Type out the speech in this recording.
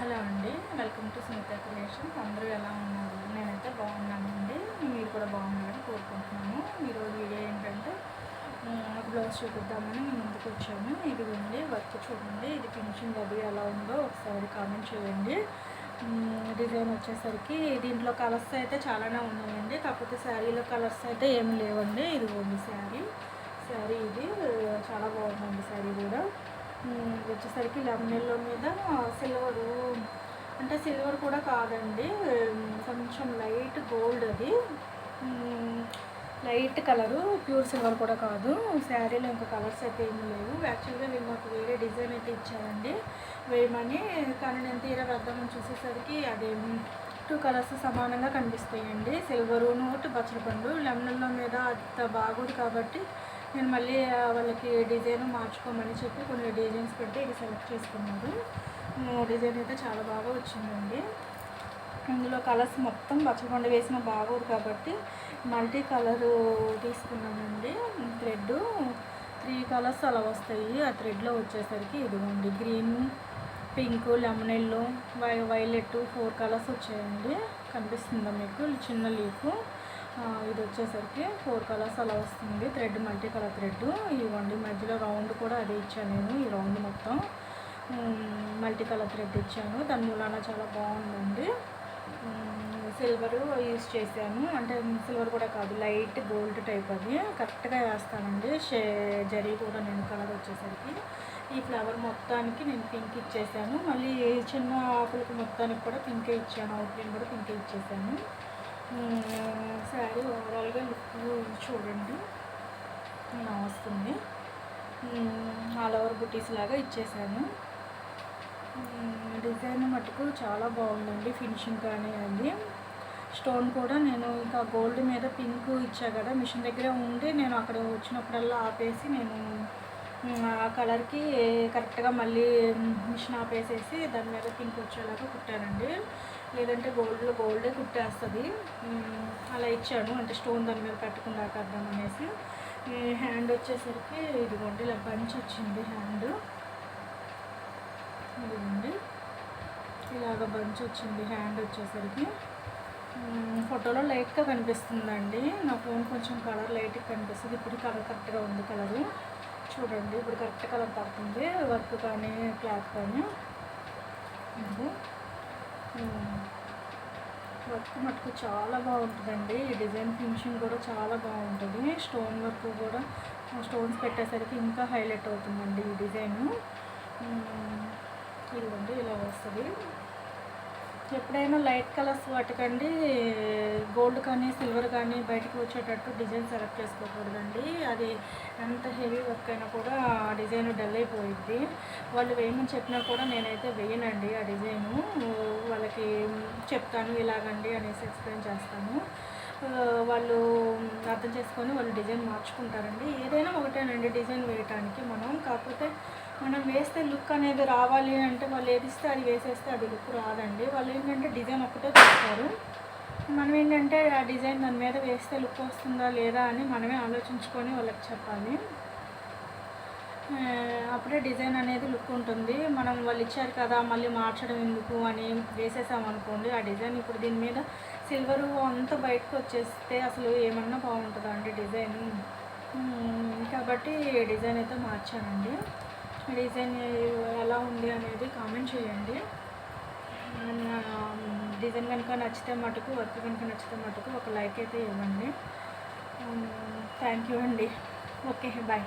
Hello అండి welcome to Sunitha creations. అందరూ ఎలా ఉన్నారు? నేనైతే బాగున్నానండి. మీరు కూడా బాగున్నారని కోరుకుంటున్నాను ఈరోజు వీడియో ఏంటంటే ఒక బ్లౌజ్ చూపిద్దామని మేము ముందుకు వచ్చాము. ఇది ఉంది వర్క్ చూడండి. ఇది ఫినిషింగ్ అది ఎలా ఉందో ఒకసారి కామెంట్ చేయండి. డిజైన్ వచ్చేసరికి దీంట్లో కలర్స్ అయితే చాలానే ఉన్నాయండి. కాకపోతే శారీలో కలర్స్ అయితే ఏమి లేవండి. ఇది ఉంది శారీ. శారీ ఇది చాలా బాగుందండి శారీ కూడా. వచ్చేసరికి లెమన్ మీద సిల్వరు అంటే సిల్వర్ కూడా కాదండి కొంచెం లైట్ గోల్డ్ అది. లైట్ కలరు ప్యూర్ సిల్వర్ కూడా కాదు. శారీలో ఇంకా కలర్స్ అయితే ఏమి లేవు. యాక్చువల్గా వీళ్ళు మాకు వేరే డిజైన్ అయితే ఇచ్చారండి. వేయమని కానీ నేను తీరా రద్దామని చూసేసరికి అది టూ కలర్స్ సమానంగా కనిపిస్తాయండి. సిల్వరు నోట్ బచ్చలపండు లెమన్ల మీద అంత బాగుంది కాబట్టి నేను మళ్ళీ వాళ్ళకి డిజైన్ మార్చుకోమని చెప్పి కొన్ని డిజైన్స్ పెట్టి ఇది సెలెక్ట్ చేసుకున్నారు డిజైన్ అయితే చాలా బాగా వచ్చిందండి. ఇందులో కలర్స్ మొత్తం పచ్చకొండ వేసిన బాగోదు కాబట్టి మల్టీ కలరు తీసుకున్నానండి. థ్రెడ్ త్రీ కలర్స్ అలా వస్తాయి. ఆ థ్రెడ్లో వచ్చేసరికి ఇదిగోండి గ్రీన్ పింక్ లెమన్ ఎల్లో వై వైలెట్ ఫోర్ కలర్స్ వచ్చాయండి. కనిపిస్తుందా మీకు? చిన్న లీఫ్. ఇది వచ్చేసరికి ఫోర్ కలర్స్ అలా వస్తుంది. థ్రెడ్ మల్టీ కలర్ థ్రెడ్ ఇవ్వండి. మధ్యలో రౌండ్ కూడా అదే ఇచ్చాను నేను ఈ రౌండ్ మొత్తం. మల్టీ కలర్ థ్రెడ్ ఇచ్చాను. దాని మూలాన చాలా బాగుందండి. సిల్వర్ యూజ్ చేశాను. అంటే సిల్వర్ కూడా కాదు లైట్ గోల్డ్ టైప్ అది. కరెక్ట్గా వేస్తానండి. షే జరీ కూడా నేను కలర్ వచ్చేసరికి. ఈ ఫ్లవర్ మొత్తానికి నేను పింక్ ఇచ్చేసాను. మళ్ళీ చిన్న ఆకులకి మొత్తానికి కూడా పింకే ఇచ్చాను. అవుట్లైన్ కూడా పింకే ఇచ్చేసాను. శారీ ఓవరాల్గా లుక్ చూడండి. ఇలా వస్తుంది. ఆల్ ఓవర్ బుటీస్ లాగా ఇచ్చేసాను. డిజైన్ మటుకు చాలా బాగుందండి ఫినిషింగ్ కానీ అది. స్టోన్ కూడా నేను ఇంకా గోల్డ్ మీద పింక్ ఇచ్చా కదా మిషన్ దగ్గర ఉండి నేను అక్కడ వచ్చినప్పుడల్లా ఆపేసి నేను ఆ కలర్కి కరెక్ట్గా మళ్ళీ మిషన్ ఆపేసేసి దాని మీద పింక్ వచ్చేలాగా కుట్టానండి. లేదంటే గోల్డ్లో గోల్డే కుట్టేస్తుంది. అలా ఇచ్చాను. అంటే స్టోన్ దాని మీద పెట్టకుండా కద్దాం అనేసి. హ్యాండ్ వచ్చేసరికి ఇదిగోండి ఇలా బంచ్ వచ్చింది హ్యాండ్. ఇదిగోండి. ఇలాగ బంచ్ వచ్చింది హ్యాండ్ వచ్చేసరికి. ఫోటోలో లైట్గా కనిపిస్తుందండి. నా ఫోన్ కొంచెం కలర్ లైట్గా కనిపిస్తుంది. ఇప్పుడు కలర్ కరెక్ట్గా ఉంది కలరు. చూడండి ఇప్పుడు కరెక్ట్ కలర్ పడుతుంది వర్క్ కానీ క్లాత్ కానీ. వర్క్ మటుకు చాలా బాగుంటుందండి. ఈ డిజైన్ ఫినిషింగ్ కూడా చాలా బాగుంటుంది. స్టోన్ వర్క్ కూడా స్టోన్స్ పెట్టేసరికి ఇంకా హైలైట్ అవుతుందండి ఈ డిజైను ఇదిగోండి ఇలా వస్తుంది. ఎప్పుడైనా లైట్ కలర్స్ వాటికండి గోల్డ్ కానీ సిల్వర్ కానీ బయటకు వచ్చేటట్టు డిజైన్ సెలెక్ట్ చేసుకోకూడదండి. అది ఎంత హెవీ వర్క్ అయినా కూడా ఆ డిజైన్ డల్ అయిపోయింది వాళ్ళు వేయమని చెప్పినా కూడా నేనైతే వేయనండి ఆ డిజైను. వాళ్ళకి చెప్తాను ఇలాగండి అనేసి ఎక్స్ప్లెయిన్ చేస్తాను. వాళ్ళు అర్థం చేసుకొని వాళ్ళు డిజైన్ మార్చుకుంటారండి. ఏదైనా ఒకటేనండి డిజైన్ వేయటానికి మనం. కాకపోతే మనం వేస్తే లుక్ అనేది రావాలి అంటే వాళ్ళు ఏది ఇస్తే అది వేసేస్తే అది లుక్ రాదండి. వాళ్ళు ఏంటంటే డిజైన్ ఒక్కటే చూస్తారు. మనం ఏంటంటే ఆ డిజైన్ దాని మీద వేస్తే లుక్ వస్తుందా లేదా అని మనమే ఆలోచించుకొని వాళ్ళకి చెప్పాలి. అప్పుడే డిజైన్ అనేది లుక్ ఉంటుంది. మనం వాళ్ళు ఇచ్చారు కదా మళ్ళీ మార్చడం ఎందుకు అని వేసేసామనుకోండి ఆ డిజైన్ ఇప్పుడు దీని మీద సిల్వరు అంతా బయటకు వచ్చేస్తే అసలు ఏమన్నా బాగుంటుందా అండి డిజైన్? కాబట్టి డిజైన్ అయితే మార్చానండి. డిజైన్ ఎలా ఉంది అనేది కామెంట్ చేయండి. డిజైన్ కనుక నచ్చితే మటుకు వర్క్ కనుక నచ్చితే మటుకు ఒక లైక్ అయితే ఇవ్వండి. థ్యాంక్ యూ అండి. Okay bye.